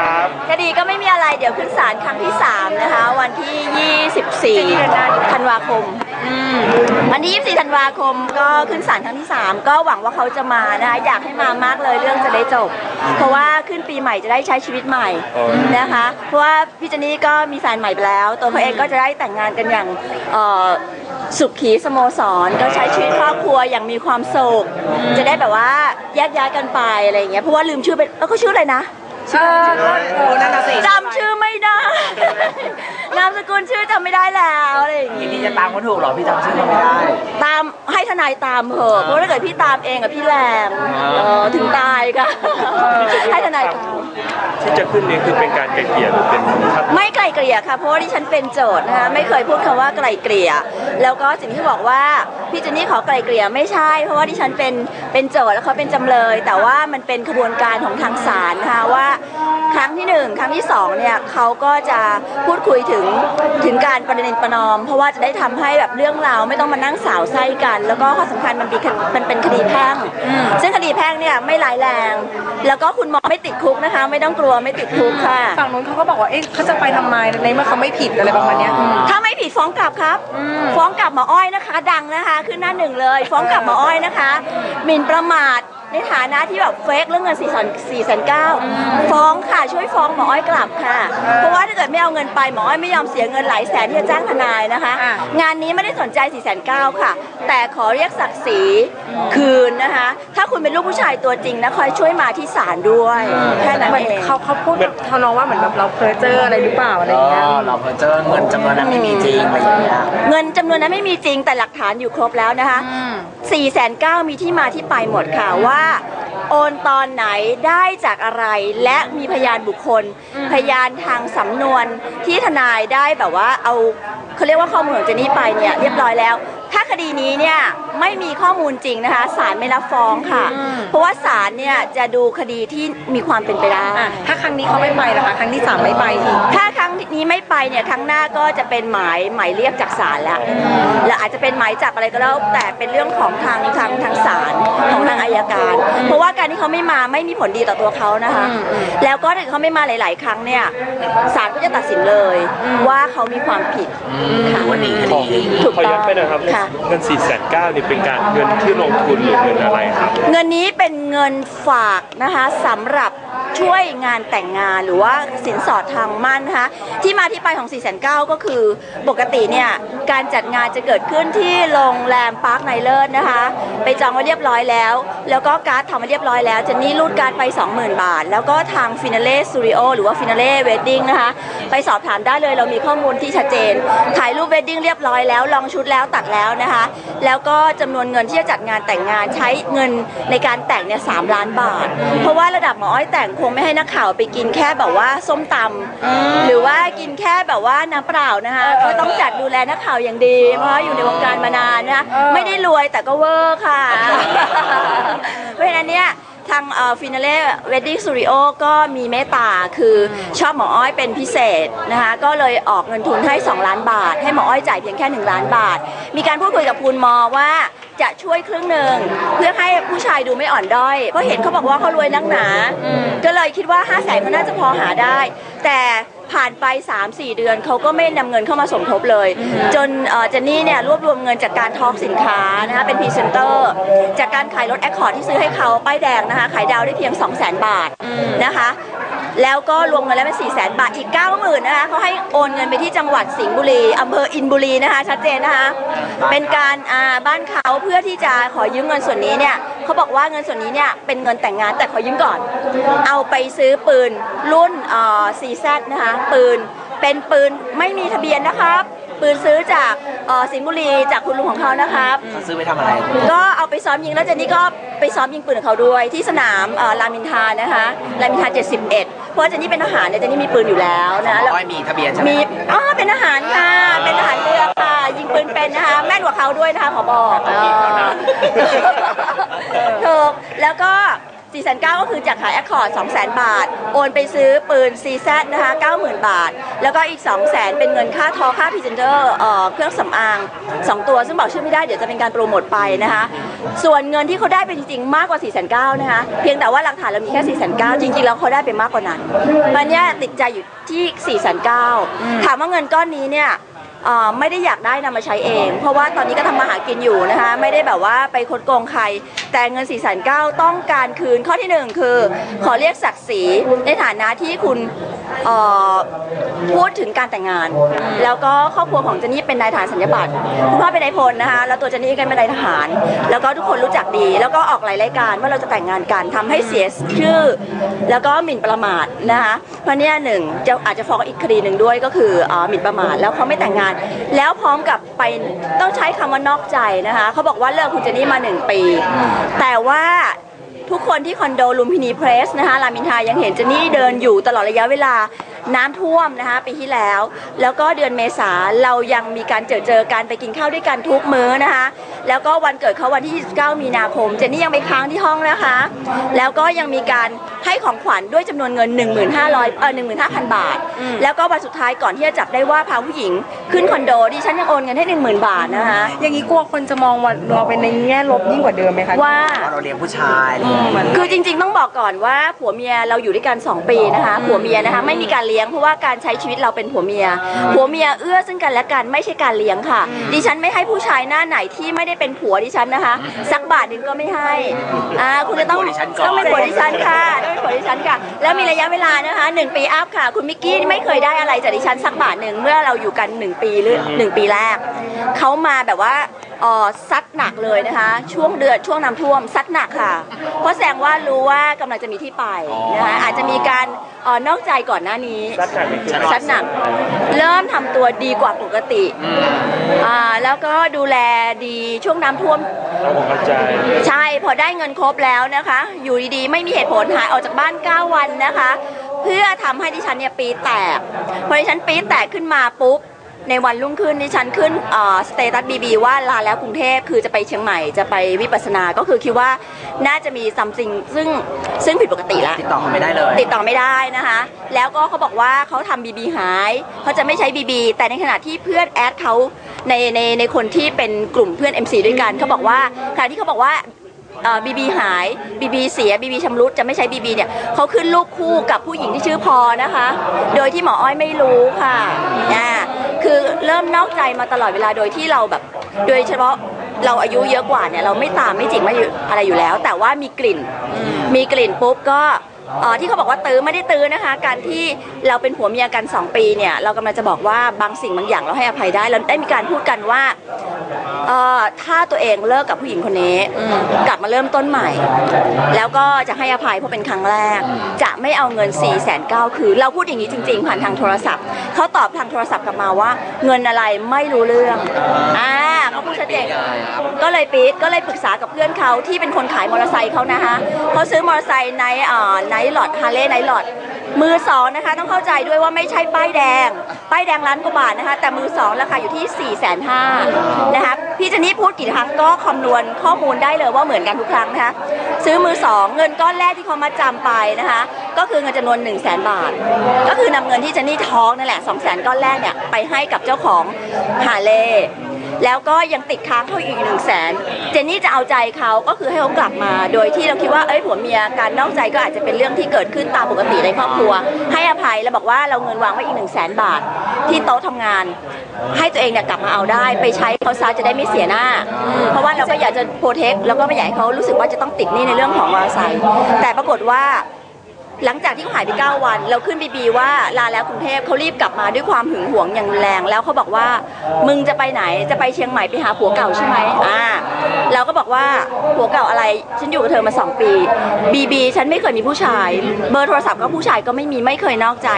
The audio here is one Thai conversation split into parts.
ครับคดีก็ไม่มีอะไรเดี๋ยวขึ้นศาลครั้งที่ 3 นะคะ วันที่ 24 ธันวาคมวันที่ 24 ธันวาคมก็ขึ้นศาลครั้งที่ 3 ก็หวังว่าเขาจะมานะคะอยากให้มามากเลยเรื่องจะได้จบ เพราะว่าขึ้นปีใหม่จะได้ใช้ชีวิตใหม่นะคะ เพราะว่าพี่เจนนี่ก็มีแฟนใหม่ไปแล้ว ตัวเขาเองก็จะได้แต่งงานกันอย่างเอ่อสุขีสโมสรก็ใช้ชีวิตครอบครัวอย่างมีความสุขจะได้แบบว่าแยกย้ายกันไปอะไรอย่างเงี้ยเพราะว่าลืมชื่อไปแล้วเขาชื่ออะไรนะ เออเออนั่นน่ะสิ จำชื่อไม่ ได้ นามสกุลชื่อจำไม่ได้แล้วอะไรอย่างทีงี้นี้จะตามเขาถูกเหรอพี่จำชื่อเขาไม่ได้ ตามให้ทนายตามเหอะเพราะถ้าเกิดพี่ตามเองกับพี่แรงเออถึงตายก็ ให้ทนายตามที่จะขึ้นนี้คือเป็นการไกลเกลี่ยหรือเป็นคัดไม่ไกลเกลี่ยค่ะเพราะว่าดิฉันเป็นโจทย์นะคะไม่เคยพูดคำว่าไกลเกลี่ยแล้วก็สิ่งที่บอกว่าพี่เจนนี่ขอไกลเกลี่ยไม่ใช่ เพราะว่าดิฉันเป็นเป็นโจทย์แล้วเขาเป็นจำเลย แต่ว่ามันเป็นขบวนการของทางศาลนะคะว่า ครั้งที่หนึ่งครั้งที่สองเนี่ยเขาก็จะพูดคุยถึงถึงการประเด็นประนอม เพราะว่าจะได้ทำให้แบบเรื่องราวไม่ต้องมานั่งสาวไส้กัน แล้วก็ข้อสำคัญมันเป็นมันเป็นคดีแพ่งซึ่งคดีแพ่งเนี่ยไม่ร้ายแรง แล้วก็คุณหมอไม่ติดคุกนะคะ ไม่ต้องกลัวไม่ติดคุกค่ะฝั่งนู้นเขาก็บอกว่าเอ๊ะเขาจะไปทำไมในเมื่อเขาไม่ผิดอะไรประมาณเนี้ยอืมถ้าไม่ผิดฟ้องกลับครับ ฟ้องกลับหมออ้อยนะคะ ดังนะคะขึ้นหน้าหนึ่งเลย ฟ้องกลับหมออ้อยนะคะหมิ่นประมาทในฐานะที่แบบเฟกเรื่องเงิน4 4 9 0 0ฟ้องค่ะช่วยฟ้องหมออ้อยกลับค่ะ เพราะว่าถ้าเกิดไม่เอาเงินไปหมออ้อยไม่ยอมเสียเงินหลายแสนที่จะจ้างทนายนะคะอะงานนี้ไม่ได้สนใจ4 9 0 0 0ค่ะ แต่ขอเรียกศักดิ์ศรีคืนนะคะ ถ้าคุณเป็นลูกผู้ชายตัวจริงนะคอยช่วยมาที่ศาลด้วยแค่นั้นเหมือนเองเขาเขาพูด กับทนองว่าเหมือนแบบเราเพอเจออะไรหรือเปล่าอะไรเออย่างเงี้ย อเราเพอเจอเงินจำนวนนั้นไม่มีจริงอะไรอย่างเงี้ย เงินจำนวนนั้นไม่มีจริงแต่หลักฐานอยู่ครบแล้วนะคะ4ี่แสนเก้ามีที่มาที่ไปหมดค่ะว่า โอนตอนไหนได้จากอะไร และมีพยานบุคคล พยานทางสำนวนที่ทนายได้แบบว่าเอาเขาเรียกว่าข้อมูลของเจนนี่ไปเนี่ยเรียบร้อยแล้ว ถ้าคดีนี้เนี่ยไม่มีข้อมูลจริงนะคะศาลไม่รับฟ้องค่ะ เพราะว่าศาลเนี่ยจะดูคดีที่มีความเป็นไปได้อะถ้าครั้งนี้เขาไม่ไปนะคะครั้งที่สามไม่ไปอีกถ้าครั้งนี้ไม่ไปเนี่ยครั้งหน้าก็จะเป็นหมายหมายเรียกจากศาลแล้วและอาจจะเป็นหมายจับอะไรก็แล้วแต่เป็นเรื่องของทางทางทางศาลของทางอายการ เพราะว่าการที่เขาไม่มาไม่มีผลดีต่อตัวเขานะคะ แล้วก็ถ้าเขาไม่มาหลาย ๆ ครั้งเนี่ยศาลก็จะตัดสินเลยว่าเขามีความผิดหรือว่าหนีคขอดีถูกขอต้ย้อองนไปหนะครับค่ะ เงิน4ี่แสนเก้านี่เป็นการเงินที่ลงทุนหรือเงินอะไรครับ เงินนี้เป็นเงินฝากนะคะสำหรับช่วยงานแต่งงานหรือว่าสินสอดทางมั่นนะคะที่มาที่ไปของ 4 9 0 0 0ก็คือปกติเนี่ยการจัดงานจะเกิดขึ้นที่โรงแรมพาร์คไนเลิศนะคะ ไปจองไว้เรียบร้อยแล้ว แล้วก็การ์ดทำมาเรียบร้อยแล้วเจนนี่รูดการ์ดไป 20,000 บาท แล้วก็ทางฟินาเล่สตูดิโอหรือว่าฟินาเล่เวดดิ้งนะคะไปสอบถามได้เลยเรามีข้อมูลที่ชัดเจน ถ่ายรูปเวดดิ้งเรียบร้อยแล้วลองชุดแล้วตัดแล้วนะคะ แล้วก็จำนวนเงินที่จะจัดงานแต่งงานใช้เงินในการแต่งเนี่ยสามล้านบาท เพราะว่าระดับหมออ้อยแต่งคงไม่ให้นักข่าวไปกินแค่แบบว่าส้มตำหรือว่ากินแค่แบบว่าน้ำเปล่านะคะก็ต้องจัดดูแลนักข่าวอย่างดี เพราะว่าอยู่ในวงการมานานนะคะไม่ได้รวยแต่ก็เวอร์ค่ะ เพราะฉะนั้นเนี่ย ทางฟินาเล่เวดดิ้งสตูดิโอก็มีเมตตาคือชอบหมออ้อยเป็นพิเศษนะคะก็เลยออกเงินทุนให้ 2 ล้านบาท ให้หมออ้อยจ่ายเพียงแค่ 1 ล้านบาท มีการพูดคุยกับคุณมอว่าจะช่วยครึ่งหนึ่งเพื่อให้ผู้ชายดูไม่อ่อนด้อยเพราะเห็นเขาบอกว่าเขารวยนักหนา ก็เลยคิดว่า5 0 0แสนก็น่าจะพอหาได้ แต่ ผ่านไป 3-4 เดือนเขาก็ไม่นำเงินเข้ามาสมทบเลย จนเอ่อเจนนี่เนี่ยรวบรวมเงินจากการทอล์กสินค้านะคะเป็นพรีเซนเตอร์จากการขายรถแอคคอร์ดที่ซื้อให้เขาป้ายแดงนะคะขายดาวได้เพียง 2 0 0 0 0 0 บาทนะคะ แล้วก็รวมเงินแล้วเป็น4 0 0 0 0 0 บาทอีก 90,000นะคะเขาให้โอนเงินไปที่จังหวัดสิงห์บุรีอำเภออินบุรีนะคะชัดเจนนะคะเป็นการอ่าบ้านเขาเพื่อที่จะขอยืมเงินส่วนนี้เนี่ยเขาบอกว่าเงินส่วนนี้เนี่ยเป็นเงินแต่งงานแต่ขอยืมก่อน เอาไปซื้อปืนรุ่นเอ่อ CZ นะคะปืนเป็นปืนไม่มีทะเบียนนะครับ ปืนซื้อจากเอ่อสิงห์บุรีจากคุณลุงของเขานะครับเขาซื้อไปทำอะไร ก็เอาไปซ้อมยิงแล้วเจนนี่ก็ไปซ้อมยิงปืนกับเขาด้วยที่สนามเอ่อรามอินทรานะคะรามอินทรา71 เพราะว่าเจนนี่เป็นทหารเนี่ยเจนนี่มีปืนอยู่แล้วนะแล้วอ้อยมีทะเบียนใช่ไหมมีอ๋อเป็นทหารค่ะเป็นทหารเรือค่ะยิงปืนเป็นนะคะแม่นกว่าเขาด้วยนะคะขอบอกถูกแล้วก็ 4 9 0 0ก็คือจากขายแอคคอร์ด2 0 0 0 0 บาท โอนไปซื้อปืน CZ นะคะ 90,000 บาท แล้วก็อีก 2 0 0 0 0 0 เป็นเงินค่าทอค่าพรีเซนเตอร์เอ่อเครื่องสำอาง 2 ตัว ซึ่งบอกชื่อไม่ได้ เดี๋ยวจะเป็นการโปรโมทไปนะคะ ส่วนเงินที่เขาได้ไปจริง ๆ มากกว่า 4 9 0 0 0นะคะ เพียงแต่ว่าหลักฐานเรามีแค่ 4 9 0 0 0จริง ๆ แล้วเขาได้ไปมากกว่านั้นมันเนี่ยติดใจอยู่ที่ 4 9 0 0 0ถามว่าเงินก้อนนี้เนี่ยเอ่อไม่ได้อยากได้นำมาใช้เอง เพราะว่าตอนนี้ก็ทำมาหากินอยู่นะคะ ไม่ได้แบบว่าไปคดโกงใคร แต่เงิน4ี่แสนเก้าต้องการคืนข้อที่หนึ่งคือ ขอเรียกศักดิ์ศรีในฐานะที่คุณเอ่อพูดถึงการแต่งงาน แล้วก็ครอบครัวของเจนนี่เป็นนายทหารสัญญาบัตรคุณพ่อเป็นนายพลนะคะแล้วตัวเจนนี่ก็เป็นนายทหาร แล้วก็ทุกคนรู้จักดี แล้วก็ออกหลายรายการว่าเราจะแต่งงานกันทำให้เสียชื่อ แล้วก็หมิ่นประมาทนะคะเพราะเนี่ยหนึ่งจะอาจจะฟ้องอีกคดีหนึ่งด้วยก็คือเอ่อหมิ่นประมาทแล้วเขาไม่แต่งงานแล้วพร้อมกับไปต้องใช้คำว่านอกใจนะคะเขาบอกว่าเลิกคุณเจนี่มาหนึ่งปี แต่ว่าทุกคนที่คอนโดลุมพินีเพรสนะคะรามอินทรายังเห็นเจนี่เดินอยู่ตลอดระยะเวลา น้ำท่วมนะคะปีที่แล้ว แล้วก็เดือนเมษาเรายังมีการเจอเจอกันไปกินข้าวด้วยกันทุกมื้อนะคะ แล้วก็วันเกิดเขาวันที่ 29 มีนาคม เจนนี่ยังไปค้างที่ห้องนะคะ แล้วก็ยังมีการให้ของขวัญด้วยจำนวนเงิน 1,500เออ15,000 บาท แล้วก็วันสุดท้ายก่อนที่จะจับได้ว่าพาผู้หญิงขึ้นคอนโดดิฉันยังโอนเงินให้ 10,000 บาทนะคะ อย่างนี้กลัวคนจะมองว่าเราเป็นในแง่ลบยิ่งกว่าเดิมไหมคะว่าว่าเราเลี้ยงผู้ชายอะไรอย่างเงี้ย คือจริงๆต้องบอกก่อนว่าผัวเมียเราอยู่ด้วยกัน 2 ปีนะคะผัวเมียนะคะไม่มีการเลี้ยงเพราะว่าการใช้ชีวิตเราเป็นผัวเมียผัวเมียเอื้อซึ่งกันและกันไม่ใช่การเลี้ยงค่ะ ดิฉันไม่ให้ผู้ชายหน้าไหนที่ไม่ได้เป็นผัวดิฉันนะคะ สักบาทหนึ่งก็ไม่ให้อ่าคุณจะต้องเป็นผัวดิฉันก่อนต้องเป็นผัวดิฉันค่ะต้องเป็นผัวดิฉันค่ะ แล้วมีระยะเวลานะคะหนึ่งปีอัพค่ะ คุณมิกกี้ไม่เคยได้อะไรจากดิฉันสักบาทหนึ่งเมื่อเราอยู่กันหนึ่งปีหรือหนึ่งปีแรกเขามาแบบว่า เอ่อซัดหนักเลยนะคะ ช่วงเดือนช่วงน้ำท่วมซัดหนักค่ะ เพราะแสดงว่ารู้ว่ากำลังจะมีที่ไปนะคะอาจจะมีการเอ่อนอกใจก่อนหน้านี้ซัดหนักนี่คือซัดหนัก เริ่มทำตัวดีกว่าปกติอ่าแล้วก็ดูแลดีช่วงน้ำท่วม เราผมเข้าใจ ใช่พอได้เงินครบแล้วนะคะ อยู่ดีๆ ไม่มีเหตุผลหายออกจากบ้าน 9 วันนะคะ เพื่อทำให้ดิฉันเนี่ยปีแตก พอดิฉันปีแตกขึ้นมาปุ๊บ ในวันรุ่งขึ้นดิฉันขึ้นสเตตัสบีบีว่าลาแล้วกรุงเทพคือจะไปเชียงใหม่จะไปวิปัสสนา ก็คือคิดว่าน่าจะมีซัมซิงซึ่งซึ่งผิดปกติแล้วติดต่อเขาไม่ได้เลย ติดต่อไม่ได้นะคะ แล้วก็เขาบอกว่าเขาทำบีบีหายเขาจะไม่ใช้บีบีแต่ในขณะที่เพื่อนแอดเขาในในในคนที่เป็นกลุ่มเพื่อน MC ด้วยกันเขาบอกว่าขณะที่เขาบอกว่าบีบีหายบีบีเสียบีบีชำรุดจะไม่ใช้บีบีเนี่ยเขาขึ้นรูปคู่กับผู้หญิงที่ชื่อพอนะคะ โดยที่หมออ้อยไม่รู้ค่ะอ่า คือเริ่มนอกใจมาตลอดเวลาโดยที่เราแบบ โดยเฉพาะเราอายุเยอะกว่าเนี่ยเราไม่ตามไม่จิกไม่อะไรอยู่แล้ว แต่ว่ามีกลิ่น มีกลิ่นปุ๊บก็ เอ่อที่เขาบอกว่าตื้อไม่ได้ตื้อนะคะ การที่เราเป็นผัวเมียกัน 2 ปีเนี่ยเรากำลังจะบอกว่าบางสิ่งบางอย่างเราให้อภัยได้เราได้มีการพูดกันว่าเอ่อถ้าตัวเองเลิกกับผู้หญิงคนนี้กลับมาเริ่มต้นใหม่ แล้วก็จะให้อภัยเพราะเป็นครั้งแรก จะไม่เอาเงิน4ี่แสนเก้าคือ เราพูดอย่างนี้จริง ๆ ผ่านทางโทรศัพท์เขาตอบทางโทรศัพท์กลับมาว่า เงินอะไรไม่รู้เรื่องอ่าเขาพูดชัดเจนก็เลยปีดก็เลยปรึกษากับเพื่อนเขาที่เป็นคนขายมอเตอร์ไซค์เขานะคะเขาซื้อมอเตอร์ไซค์ในเอ่อไนท์หลอดฮาร์เลย์ไนท์หลอดมือสองนะคะต้องเข้าใจด้วยว่าไม่ใช่ป้ายแดง ป้ายแดงล้านกว่าบาทนะคะ แต่มือสองราคาอยู่ที่4ี่แสนห้านะคะพี่เจนนี่พูดกี่ครั้งก็คำนวณข้อมูลได้เลยว่าเหมือนกันทุกครั้งนะคะซื้อมือสองเงินก้อนแรกที่เขามาจำไปนะคะ ก็คือเงินจำนวน1นึ่งแสนบาท ก็คือนำเงินที่เจนนี่ท้องนั่นแหละ2องแสนก้อนแรกเนี่ยไปให้กับเจ้าของฮาเลย์ แล้วก็ยังติดค้างเขาอีกหนึ่งแสนเจนนี่จะเอาใจเขาก็คือให้เขากลับมา โดยที่เราคิดว่าเอ้ยผัวเมียการนอกใจก็อาจจะเป็นเรื่องที่เกิดขึ้นตามปกติในครอบครัว ให้อภัยแล้วบอกว่าเราเงินวางไว้อีกหนึ่งแสนบาท ที่โต๊ะทำงาน ให้ตัวเองเนี่ยกลับมาเอาได้ ไปใช้เขาซะจะได้ไม่เสียหน้า เพราะว่าเราก็อยากจะโปรเทคแล้วก็ไม่อยากให้เขารู้สึกว่าจะต้องติดหนี้ในเรื่องของมอเตอร์ไซค์แต่ปรากฏว่า หลังจากที่เขาหายไป 9 วัน เราขึ้นบีบีว่าลาแล้วกรุงเทพเขารีบกลับมาด้วยความหึงหวงอย่างรุนแรง แล้วเขาบอกว่ามึงจะไปไหนจะไปเชียงใหม่ไปหาผัวเก่าใช่ไหมอ่าเราก็บอกว่าผัวเก่าอะไรฉันอยู่กับเธอมา 2 ปีบีบีฉันไม่เคยมีผู้ชาย เบอร์โทรศัพท์ก็ผู้ชายก็ไม่มีไม่เคยนอกใจ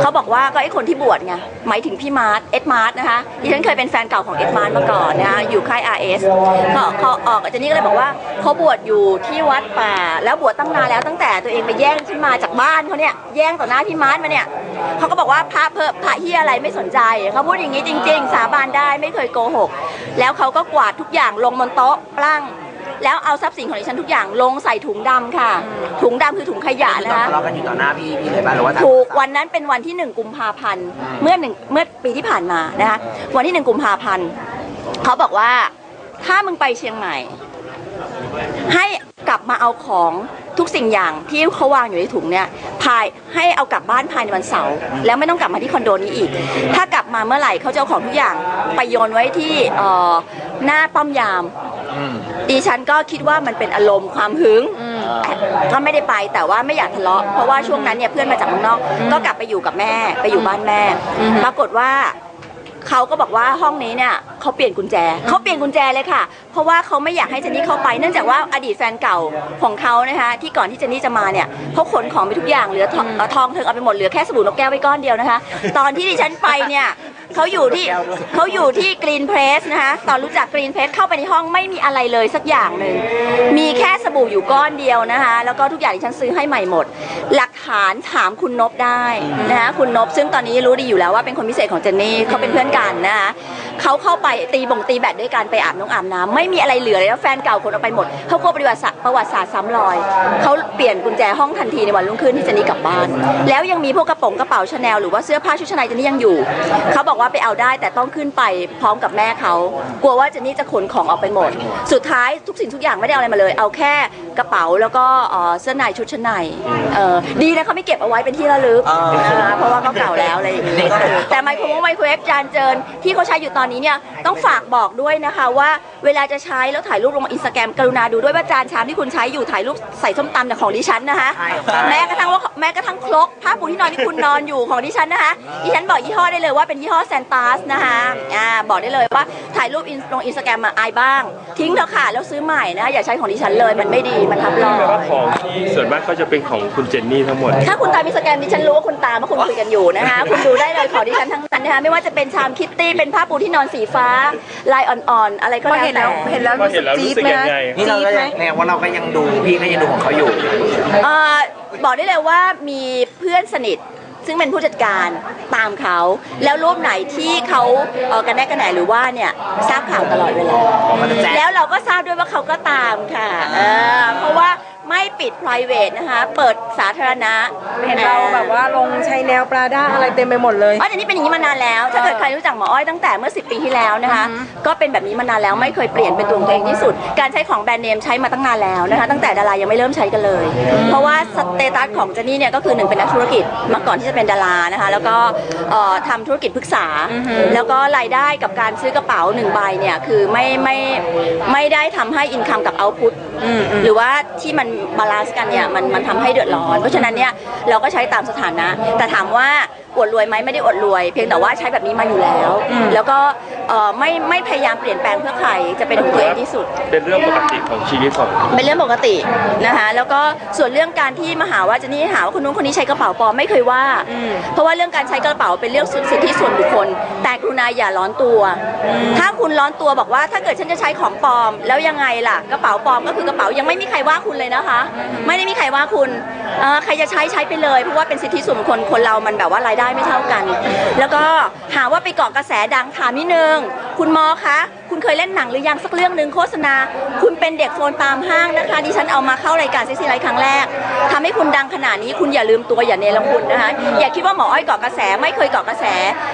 เขาบอกว่าก็ไอ้คนที่บวชไงหมายถึงพี่มาร์ทเอ็ดมาร์ทนะคะดิฉันเคยเป็นแฟนเก่าของเอ็ดมาร์ทมาก่อนนะคะอยู่ค่าย RS เขาเขาออกอาจารย์นี่ก็เลยบอกว่าเขาบวชอยู่ที่วัดป่า แล้วบวชตั้งนานแล้วตั้งแต่ตัวเองไปแย่ง ฉันมาจากบ้านเขาเนี่ยแย่งต่อหน้าพี่มาร์ทมาเนี่ยเขาก็บอกว่าพระเพิ่พระเฮียอะไรไม่สนใจเขาพูดอย่างนี้จริง ๆ สาบานได้ไม่เคยโกหก แล้วเขาก็กวาดทุกอย่างลงบนโต๊ะปลั้งแล้วเอาทรัพย์สินของดิฉันทุกอย่างลงใส่ถุงดำค่ะ ถุงดำคือถุงขยะคือนะตอนคะ ทะเลาะกันอยู่ต่อหน้าพี่พี่เลยป่ะหรือว่าถูกวันนั้นเป็นวันที่หนึ่งกุมภาพันธ์เมื่อหนึ่งเมื่อปีที่ผ่านมานะคะวันที่หนึ่งกุมภาพันธ์เขาบอกว่าถ้ามึงไปเชียงใหม่ ให้ กลับมาเอาของทุกสิ่งอย่างที่เขาวางอยู่ในถุงเนี่ยภายให้เอากลับบ้านภายในวันเสาร์แล้วไม่ต้องกลับมาที่คอนโดนี้อีก ถ้ากลับมาเมื่อไหร่เขาจะเอาของทุกอย่างไปโยนไว้ที่เอ่อหน้าป้อมยามอืมดิฉันก็คิดว่ามันเป็นอารมณ์ความหึงก็ไม่ได้ไปแต่ว่าไม่อยากทะเลาะเพราะว่าช่วงนั้นเนี่ยเพื่อนมาจากเมืองนอก ก็กลับไปอยู่กับแม่ไปอยู่บ้านแม่ ปรากฏว่า เขาก็บอกว่าห้องนี้เนี่ยเขาเปลี่ยนกุญแจเขาเปลี่ยนกุญแจเลยค่ะ เพราะว่าเขาไม่อยากให้เจนนี่เข้าไป เนื่องจากว่าอดีตแฟนเก่าของเขานะคะที่ก่อนที่เจนนี่จะมาเนี่ยเขาขนของไปทุกอย่างเหลือทองเอ่อทองเธอเอาไปหมดเหลือแค่สบู่นกแก้วไว้ก้อนเดียวนะคะ ตอนที่ดิฉันไปเนี่ย เขาอยู่ที่เขาอยู่ที่กรีนเพรสนะคะตอนรู้จักกรีนเพรสเข้าไปในห้องไม่มีอะไรเลยสักอย่างหนึ่งมีแค่สบู่อยู่ก้อนเดียวนะคะแล้วก็ทุกอย่างที่ฉันซื้อให้ใหม่หมด หลักฐานถามคุณนบได้นะคะคุณนบซึ่งตอนนี้รู้ดีอยู่แล้วว่าเป็นคนพิเศษของเจนนี่เขาเป็นเพื่อนกันนะคะ เขาเข้าไปตีบ่งตีแบดด้วยกันไปอาบน้องอาบน้ำไม่มีอะไรเหลือเลยแล้วแฟนเก่าคนเอาไปหมดเขาโคประวัติศาสตร์ประวัติศาสตร์ซ้ำรอยเขาเปลี่ยนกุญแจห้องทันทีในวันรุ่งขึ้นที่เจนนี่กลับบ้าน แล้วยังมีพวกกระป๋องกระเป๋าชาแนลหรือว่าเสื้อผ้าชุดชั้นในเจนนี่ยังอยู่เขาบอกว่าไปเอาได้แต่ต้องขึ้นไปพร้อมกับแม่เขากลัวว่าเจนนี่จะขนของออกไปหมด สุดท้ายทุกสิ่งทุกอย่างไม่ได้เอาอะไรมาเลย เอาแค่กระเป๋าแล้วก็เอ่อเสื้อในชุดชั้นในเออดีนะเขาไม่เก็บเอาไว้เป็นที่ระลึกอ่านนะคะเพราะว่าเขาเก่าแล้วอะไรอย่างนี้แต่ไมโครเวฟไมโครเวฟจานเจิญที่เขาใช้อยู่ตอนนี้เนี่ยต้องฝากบอกด้วยนะคะว่าเวลาจะใช้แล้วถ่ายรูปลงอินสตาแกรมกรุณาดูด้วยว่าจานชามที่คุณใช้อยู่ถ่ายรูปใส่ส้มตำเนี่ยของดิฉันนะคะใช่ครับ แม้กระทั่งว่าแม้กระทั่งครกผ้าปูที่นอนที่คุณนอนอยู่ของดิฉันนะคะดิฉันบอกยี่ห้อได้เลยว่าเป็นยี่ห้อแซนตาสนะคะอ่าบอกได้เลยว่าถ่ายรูปอินลงอินสตาแกรมมาอายบ้าง ทิ้งเถอะค่ะแล้วซื้อใหม่นะอย่าใช้ของดิฉันเลยมันไม่ดีมันทับรอแปลว่าขยองที่ส่วนมากก็จะเป็นของคุณเจนนี่ทั้งหมด ถ้าคุณตามอินสตาแกรมดิฉันรู้ว่าคุณตามว่าคุณคุยกันอยู่นะคะ คุณดูได้เลยของดิฉันทั้งนั้นนะคะไม่ว่าจะเป็นชามคิตตี้เป็นผ้าปูที่นอนสีฟ้า ลายอ่อนๆ อะไรก็พอแล้วเห็นแต่แล้วเห็นแล้วพอรู้เห็สึนกแล้วรู้จี๊ดสึกไหมยังไง นี่เราก็จี๊ดไหม ยังแสดงว่าเราก็ยังดูพี่ก็ยังดูของเขาอยู่ เอ่อบอกได้เลยว่ามีเพื่อนสนิทซึ่งเป็นผู้จัดการตามเขา แล้วรูปไหนที่เขาเอ่อกันแน่กันไหนหรือว่าเนี่ยทราบข่าวตลอดเวลาเขาจะแจ้งแล้วเราก็ทราบด้วยว่าเขาก็ตามค่ะเออเพราะว่าไม่ ปิด private นะคะ เปิดสาธารณะเห็นเราแบบว่าลงใช้แนวปลาด้าอะไรเต็มไปหมดเลยอ๋อแต่นี่เป็นอย่างนี้มานานแล้ว ถ้าเกิดใครรู้จักหมออ้อยตั้งแต่เมื่อ 10 ปีที่แล้วนะคะ ก็เป็นแบบนี้มานานแล้วไม่เคยเปลี่ยนเป็นตัวของตัวเองที่สุด การใช้ของแบรนด์เนมใช้มาตั้งนานแล้วนะคะ ตั้งแต่ดารายังไม่เริ่มใช้กันเลย เพราะว่าสเตตัสของเจนนี่เนี่ยก็คือหนึ่งเป็นนักธุรกิจมาก่อนที่จะเป็นดารานะคะ แล้วก็เอ่อทำธุรกิจปรึกษา แล้วก็รายได้กับการซื้อกระเป๋าหนึ่งใบเนี่ยคือไม่ไม่ไม่ได้ทำให้อินคัมกับเอาพุตหรือว่าที่มันบาลานซ์กันเนี่ยมันมันทำให้เดือดร้อน เพราะฉะนั้นเนี่ยเราก็ใช้ตามสถานะ แต่ถามว่าอวดรวยไหมไม่ได้อวดรวย เพียงแต่ว่าใช้แบบนี้มาอยู่แล้ว แล้วก็เอ่อไม่ไม่พยายามเปลี่ยนแปลงเพื่อใครจะเป็นของตัวเองที่สุด เป็นเรื่องปกติของชีวิตของเป็นเรื่องปกตินะคะแล้วก็ส่วนเรื่องการที่มาหาว่าเจะนี่หาว่าคนนู้นคนนี้ใช้กระเป๋าปลอมไม่เคยว่า เพราะว่าเรื่องการใช้กระเป๋าเป็นเรื่องสิทธิส่วนบุคคล แต่กรุณาอย่าร้อนตัว ถ้าคุณร้อนตัวบอกว่าถ้าเกิดฉันจะใช้ของปลอม แล้วยังไงล่ะกระเป๋าปลอมก็คือกระเป๋ายังไม่มีใครว่าคุณเลยนะคะ ไม่ได้มีใครว่าคุณเอ่อใครจะใช้ใช้ไปเลยเพราะว่าเป็นสิทธิส่วนบุคคลคนเรามันแบบว่ารายได้ไม่เท่ากัน แล้วก็หาว่าไปเกาะกระแสดังถามนิดนึง คุณมอคะ คุณเคยเล่นหนังหรือยังสักเรื่องหนึ่งโฆษณา คุณเป็นเด็กโฟนตามห้างนะคะ ดิฉันเอามาเข้ารายการเซ็กซี่ไลท์ครั้งแรกทำให้คุณดังขนาดนี้คุณอย่าลืมตัวอย่าเนรคุณนะคะ อย่าคิดว่าหมออ้อยเกาะกระแสไม่เคยเกาะกระแส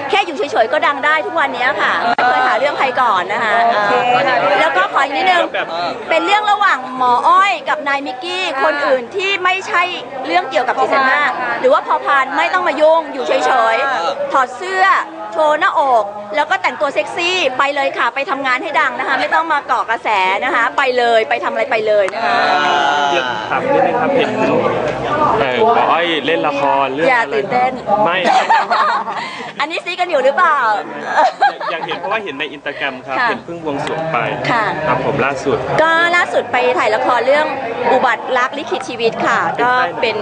แค่อยู่เฉยๆก็ดังได้ทุกวันนี้ค่ะ ไม่เคยหาเรื่องใครก่อนนะคะโอเคค่ะแล้วก็ขออีกนิดนึงแบบเป็นเรื่องระหว่างหมออ้อยกับนายมิกกี้ คนอื่นที่ไม่ใช่เรื่องเกี่ยวกับดิฉันนะหรือว่าพอพานไม่ต้องมายุ่งอยู่เฉยๆ ถอดเสื้อโชว์หน้าอก แล้วก็แต่งตัวเซ็กซี่ไปเลยค่ะ ไปทำงานให้ดังนะคะ ไม่ต้องมาเกาะกระแสนะคะ ไปเลยไปทำอะไรไปเลยนะคะเรียนถามนิดนึงครับเห็นเออหมออ้อยเล่นละครเรื่องอย่าอะไรตื่นเต้นไม่ อันนี้ซีกันอยู่หรือเปล่า อยากเห็นเพราะว่าเห็นในอินสตาแกรมครับ ค่ะเห็นเพิ่งบวงสรวงไปค่ะ ครับผมล่าสุด ก็ล่าสุดไปถ่ายละครเรื่องอุบัติรักลิขิตชีวิตค่ะ ก็เป็น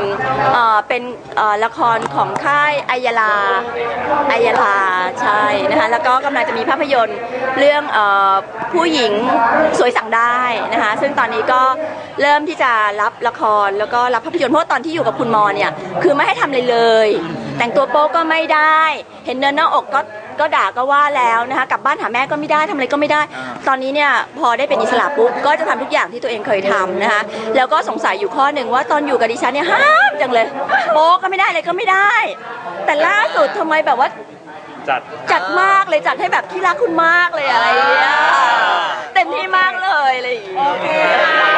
เอ่อเป็นเอ่อละครของค่ายอัยลาอัยลาใช่นะคะแล้วก็กำลังจะมีภาพยนตร์เรื่องเอ่อผู้หญิงสวยสั่งได้นะคะ ซึ่งตอนนี้ก็เริ่มที่จะรับละครแล้วก็รับภาพยนตร์เพราะว่าตอนที่อยู่กับคุณมอเนี่ยคือไม่ให้ทำอะไรเลย แต่งตัวโป๊ก็ไม่ได้ เห็นเนินหน้าอกก็ก็ด่าก็ว่าแล้วนะคะกลับบ้านหาแม่ก็ไม่ได้ทำอะไรก็ไม่ได้ ตอนนี้เนี่ยพอได้เป็นอิสระปุ๊บก็จะทำทุกอย่างที่ตัวเองเคยทำนะคะแล้วก็สงสัยอยู่ข้อหนึ่งว่าตอนอยู่กับดิฉันเนี่ยห้ามจังเลยโป๊ก็ไม่ได้เลยก็ไม่ได้ แต่ล่าสุดทำไมแบบว่า จัด จัดมากเลยจัดให้แบบที่รักคุณมากเลยอะไรอย่างเงี้ยเต็มที่มากเลยอะไรอย่างเงี้ย